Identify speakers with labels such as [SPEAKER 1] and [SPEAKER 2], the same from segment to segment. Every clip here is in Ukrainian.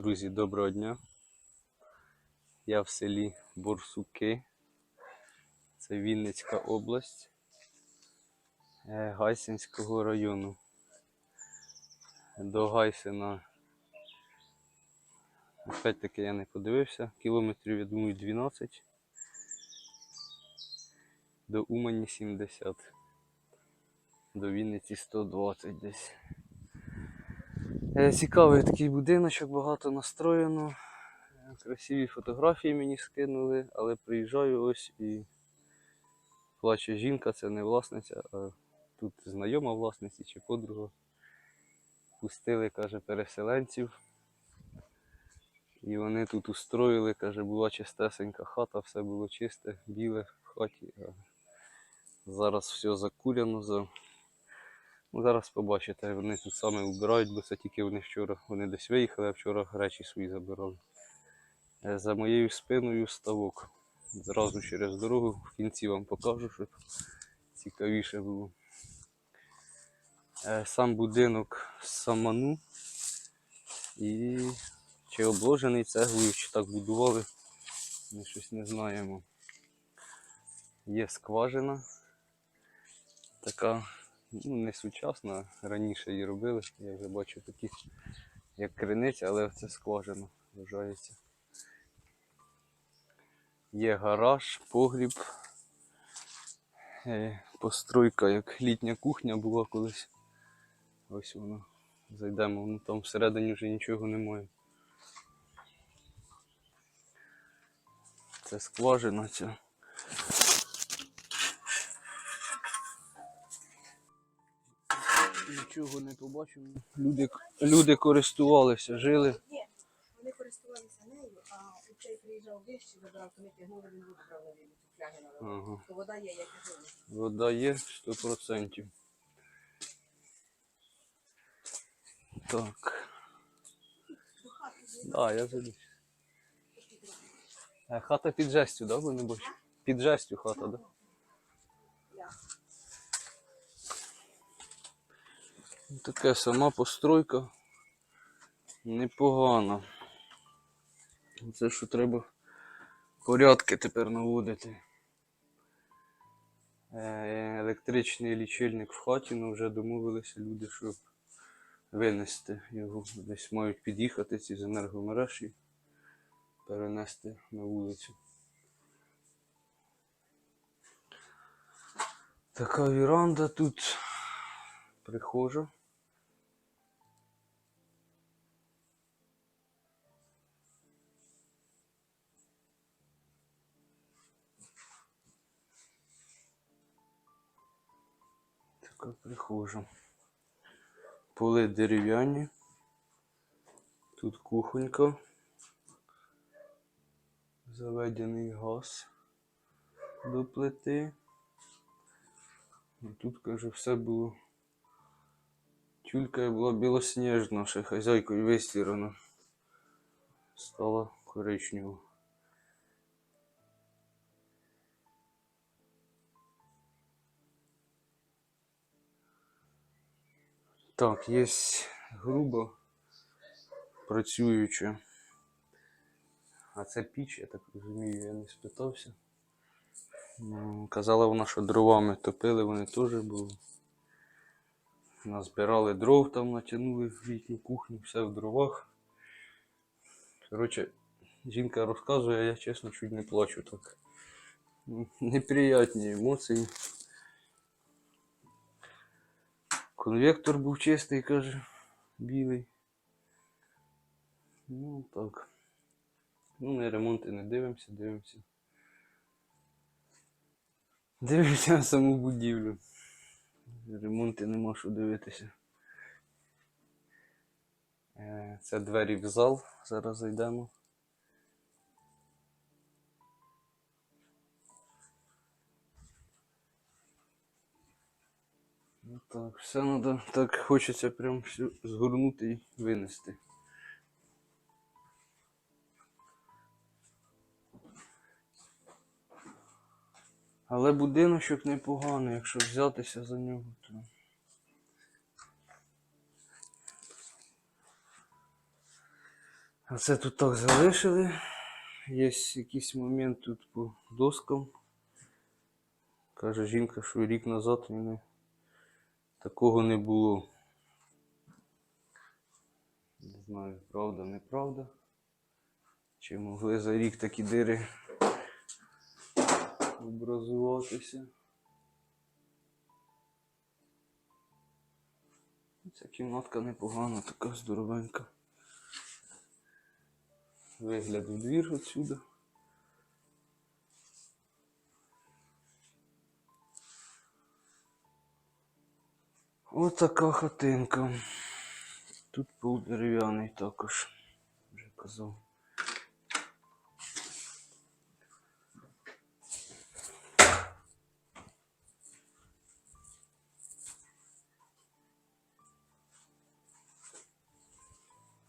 [SPEAKER 1] Друзі, доброго дня. Я в селі Борсуки. Це Вінницька область е, Гайсинського району. До Гайсина, опять-таки я не подивився, кілометрів, я думаю, 12. До Умані 70. До Вінниці 120 десь. Е, Цікавий такий будиночок, багато настроєно. Красиві фотографії мені скинули, але приїжджаю ось і плаче жінка, це не власниця, а тут знайома власниці чи подруга. Пустили, каже, переселенців. І вони тут устроїли, каже, була чистесенька хата, все було чисте, біле в хаті. Зараз все закурено. За... Зараз побачите, вони тут саме вбирають, бо це тільки вони вчора. Вони десь виїхали, а вчора речі свої забирали. Е, За моєю спиною ставок. Зразу через дорогу в кінці вам покажу, щоб цікавіше було. Е, Сам будинок саману. І чи обложений цеглою, чи так будували, ми щось не знаємо. Є скважина. Така ну, не сучасна, раніше її робили. Я вже бачу такі, як криниця, але це скважина вважається. Є гараж, погріб, е, постройка, як літня кухня була колись. Ось вона. Зайдемо, ну там всередині вже нічого немає. Це скважина ця. Нічого не побачимо. Люди, люди користувалися, жили.
[SPEAKER 2] Ні, вони користувалися нею, а цей приїжджав вище, забрав, то ми тягнули, він воду брав на фляги наливав.
[SPEAKER 1] Ага.
[SPEAKER 2] То вода є, як і.
[SPEAKER 1] Вода є 100%. Так. Да, я зайду. Е, Хата під жестю, да, бо не бачу? Під жестю хата, да? Така сама постройка. Непогана. Це що треба порядки тепер наводити. Е, Електричний лічильник в хаті, ну вже домовилися люди, щоб винести його. Десь мають під'їхати ці з енергомереж і перенести на вулицю. Така віранда тут прихожа. Така прихожа. Поли дерев'яні. Тут кухонька. Заведений газ до плити. І тут, каже, все було. Тюлька була білосніжна, ще хазяйкою вистірана. Стала коричнева. Так, є грубо працююча. А це піч, я так розумію, я не спитався. Ну, Казала вона, що дровами топили вони теж, бо назбирали дров там, натягнули в літню кухню, все в дровах. Коротше, жінка розказує, я чесно чуть не плачу так. Неприятні емоції. Конвектор був чистий, каже, білий. Ну так. Ну, на ремонти не дивимося, дивимося. Дивимося на саму будівлю. Ремонти нема що дивитися. Е, Це двері в зал. Зараз зайдемо. Так, все треба, так хочеться прям все згорнути і винести. Але будиночок непоганий, якщо взятися за нього, то. А це тут так залишили. Є якийсь момент тут по доскам. Каже жінка, що рік назад не, такого не було. Не знаю, правда, неправда. Чи могли за рік такі дири образуватися. Ця кімнатка непогана, така здоровенька. Вигляд у двір отсюда. Ось така хатинка. Тут пол дерев'яний також. Вже казав.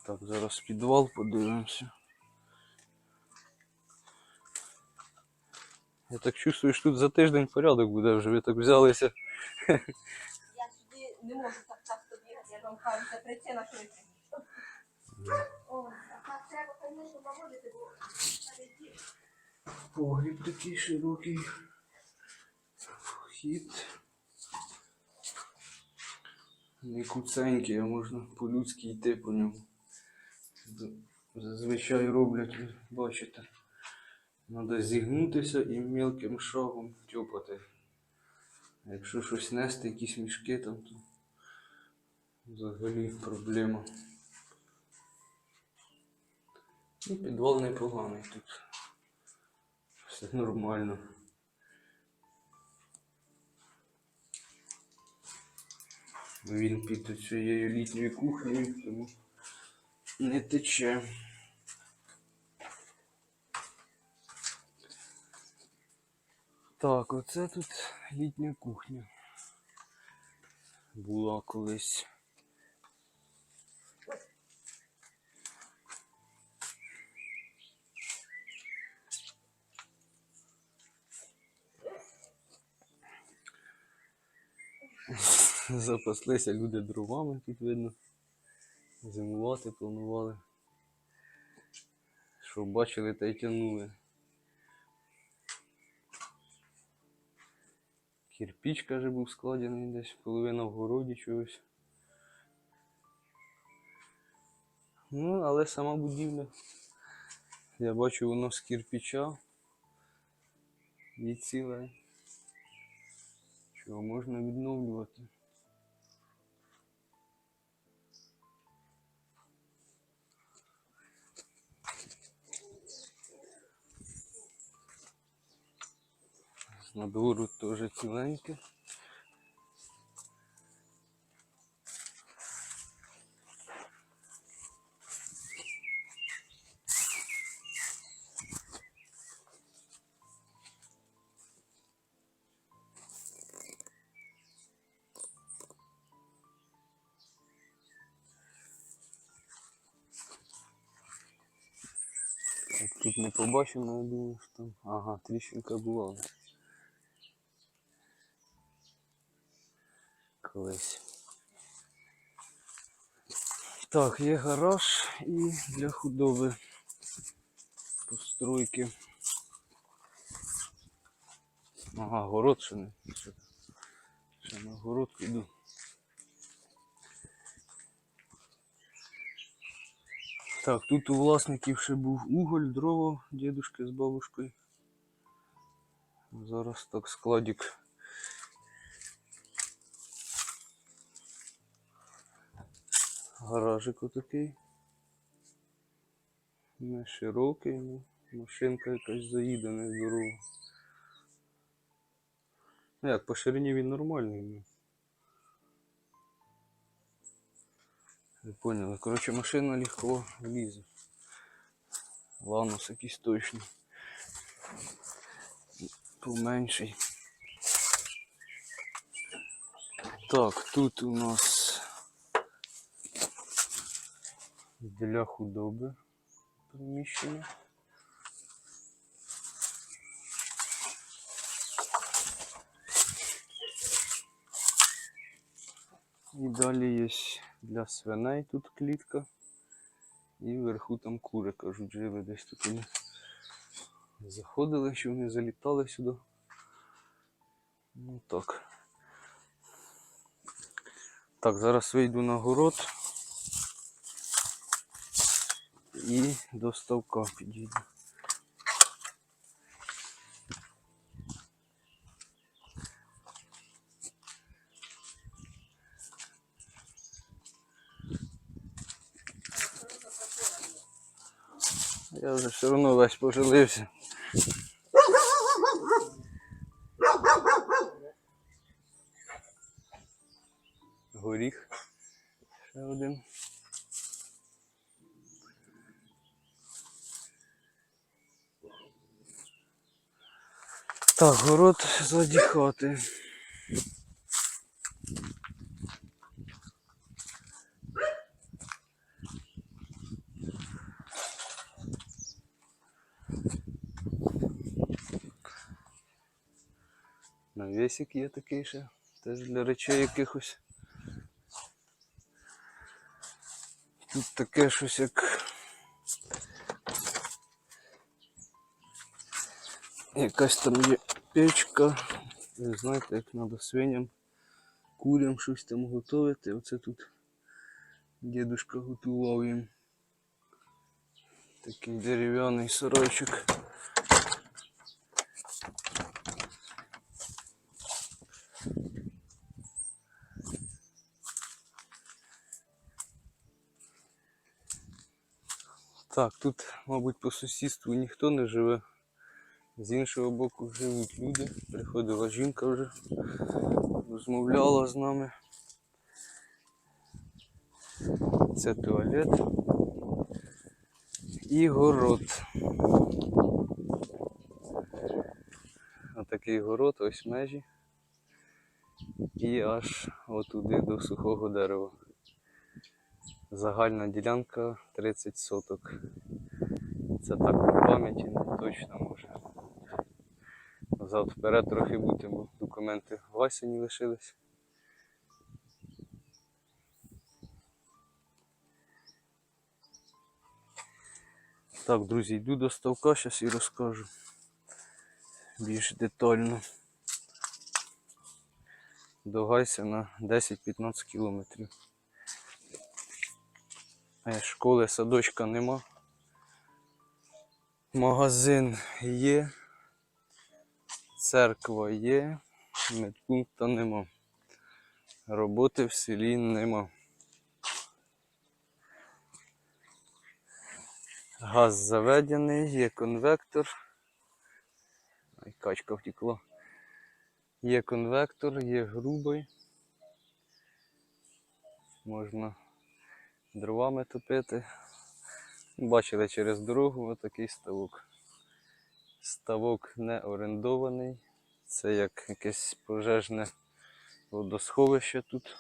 [SPEAKER 1] Так, зараз підвал подивимося. Я так чувствую, що тут за тиждень порядок буде вже. Ви так взялися.
[SPEAKER 2] Не можу так часто бігати, я вам кажу, це причина, так треба, звісно, наводити, бо.
[SPEAKER 1] Погріб такий широкий. Вхід. Не куценький, а можна по-людськи йти по ньому. Зазвичай роблять, бачите. Треба зігнутися і мілким шагом тьопати. А Якщо щось нести, якісь мішки там, то взагалі проблема. І підвал непоганий тут. Все нормально. Він під цією літньою кухнею, тому не тече. Так, оце тут літня кухня. Була колись. Запаслися люди дровами, тут видно. Зимувати планували. Що бачили та й тянули. Кирпіч, каже, був складений десь, половина в городі чогось. Ну, але сама будівля. Я бачу, воно з кирпича. І ціле. Чого можна відновлювати. Надвору теж ціленьке. Тут не побачимо, я думаю, що там. Ага, тріщинка була. Колись. Так, є гараж і для худоби постройки. Ага, город не. Ще, на город піду. Так, тут у власників ще був уголь, дрова, дідушки з бабушкою. Зараз так складик. Гаражик отакий. Не широкий, ну, машинка якась заїде нездорова. Ну як, по ширині він нормальний. Ви поняли. Машина легко влізе. Ланус якийсь точний. Поменший. Так, тут у нас для худоби приміщення. І далі є для свиней тут клітка. І вверху там кури, кажуть, жили десь тут вони. Заходили, що вони залітали сюди. Ну так. Так, зараз вийду на город. І до ставка підійду. Все одно весь пожалився. Горіх. Ще один. Так, город ззаді Навісик є такий ще. Теж для речей якихось. Тут таке щось як. Якась там є печка. Ви знаєте, як треба свиням, курям щось там готувати. Оце тут дідушка готував їм. Такий дерев'яний сарайчик. Так, тут, мабуть, по сусідству ніхто не живе. З іншого боку живуть люди. Приходила жінка вже, розмовляла з нами. Це туалет і город. Отакий город, ось межі. І аж отуди до сухого дерева. Загальна ділянка 30 соток. Це так по пам'яті не точно може. Назад вперед трохи бути, бо документи в осені лишились. Так, друзі, йду до ставка, зараз і розкажу більш детально. До Гайся на 10-15 кілометрів. Е, Школи, садочка нема. Магазин є. Церква є. Медпункта нема. Роботи в селі нема. Газ заведений, є конвектор. Ай, качка втекла. Є конвектор, є грубий. Можна дровами топити. Бачили через дорогу отакий ставок. Ставок не орендований. Це як якесь пожежне водосховище тут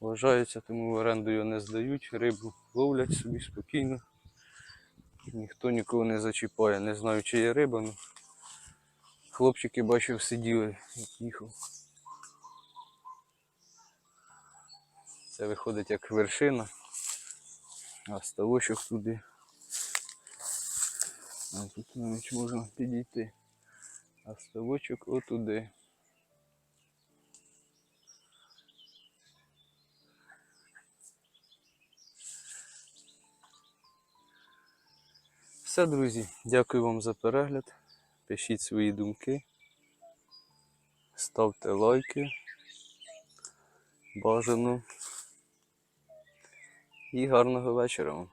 [SPEAKER 1] вважається, тому в оренду його не здають, рибу ловлять собі спокійно. Ніхто нікого не зачіпає. Не знаю, чи є риба, але хлопчики бачив сиділи, як їхав. Це виходить як вершина, а ставочок туди. А тут навіть можна підійти. А ставочок отуди. Все, друзі, дякую вам за перегляд. Пишіть свої думки. Ставте лайки. Бажано. І гарного вечора вам.